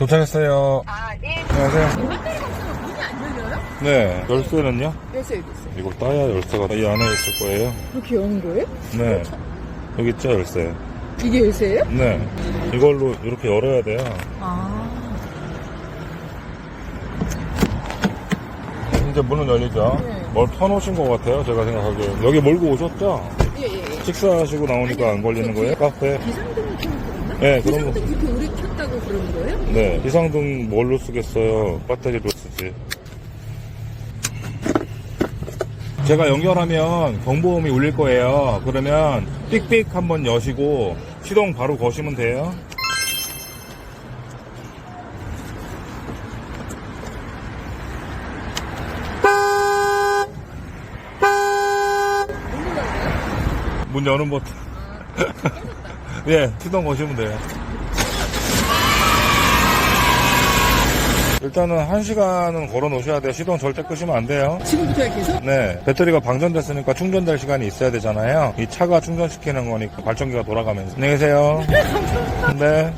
도착했어요. 아, 네. 안녕하세요. 배터리가 없으면 문이 안 열려요? 네. 열쇠는요? 열쇠 여기 있어요. 이걸 따야 열쇠가 이 안에 있을 거예요. 그렇게 여는 거예요? 네. 여기 있죠, 열쇠. 이게 열쇠예요? 네. 이걸로 이렇게 열어야 돼요. 아. 이제 문은 열리죠? 네. 뭘 펴놓으신 것 같아요, 제가 생각하기에. 여기 몰고 오셨죠? 예, 예, 예. 식사하시고 나오니까 안 걸리는 거예요? 카페? 비상등을 켜는? 네, 그런 거. 비상등 이렇게 오래 켰다고 그러는 거예요? 네. 비상등 뭘로 쓰겠어요? 배터리로 쓰지. 제가 연결하면 경보음이 울릴 거예요. 그러면 삑삑 한번 여시고 시동 바로 거시면 돼요. 문 여는 버튼. 예, 시동 거시면 돼요. 일단은 한 시간은 걸어 놓으셔야 돼요. 시동 절대 끄시면 안 돼요. 지금부터 계속? 네. 배터리가 방전됐으니까 충전될 시간이 있어야 되잖아요. 이 차가 충전시키는 거니까 발전기가 돌아가면서. 안녕히 계세요. 네.